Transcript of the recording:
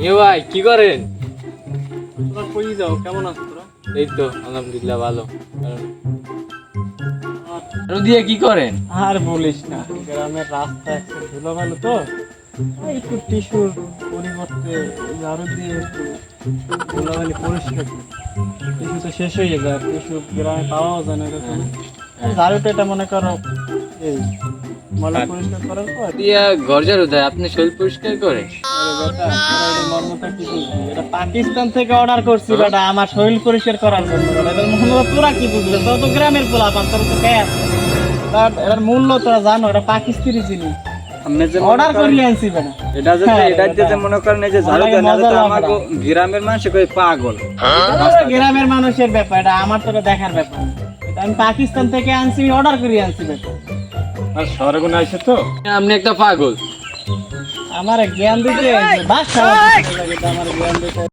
এ ভাই কি করেন? তোরা কই যাও? কেমন আছো তোরা এই তো আলহামদুলিল্লাহ ভালো। আরও কি করেন? আর বলিস না গ্রামের রাস্তা একটু তো। একটু টিস্যুর পরিবর্তে ঝাড়ু দিয়ে একটু ধুলোবালি পরিষ্কার টিস্যু তো শেষ হয়ে যায় টিস্যু গ্রামে পাওয়াও যায় না এরকম। আর ঝাড়ুটা এটা মনে করো এই ময়লা পরিষ্কার করার পর? দিয়া ঘর ঝাড়ু দেয় আপনি শরীর পরিষ্কার করে। আরে বেটা, তোরা এটা মর্মটা কি বুঝবি? এটা পাকিস্তান থেকে অর্ডার করছি বেটা আমার শরীর পরিষ্কার করার জন্য। মূল্য তোরা কি বুঝলে? তোরা তো গ্রামের পোলা পান তোর তো গ্যাস তার এটার মূল্য তোরা জানো এটা পাকিস্তানি জিনিস। অর্ডার করি আনছি বেটা। এটা হ্যাঁ, এটা যে মনে করেন যে ঝাড়ু দেন এটা তো লাগে আমাকে গ্রামের মানুষ কই পাগল। গ্রামের মানুষের ব্যাপার এটা আমার তোরা দেখার ব্যাপার আমি পাকিস্তান থেকে আনছি অর্ডার করি আনছি বেটা। আর শহরে কোন আইছে তো? আপনি একটা পাগল। আমার জ্ঞান দিতে বাস আমার জ্ঞান দিতে।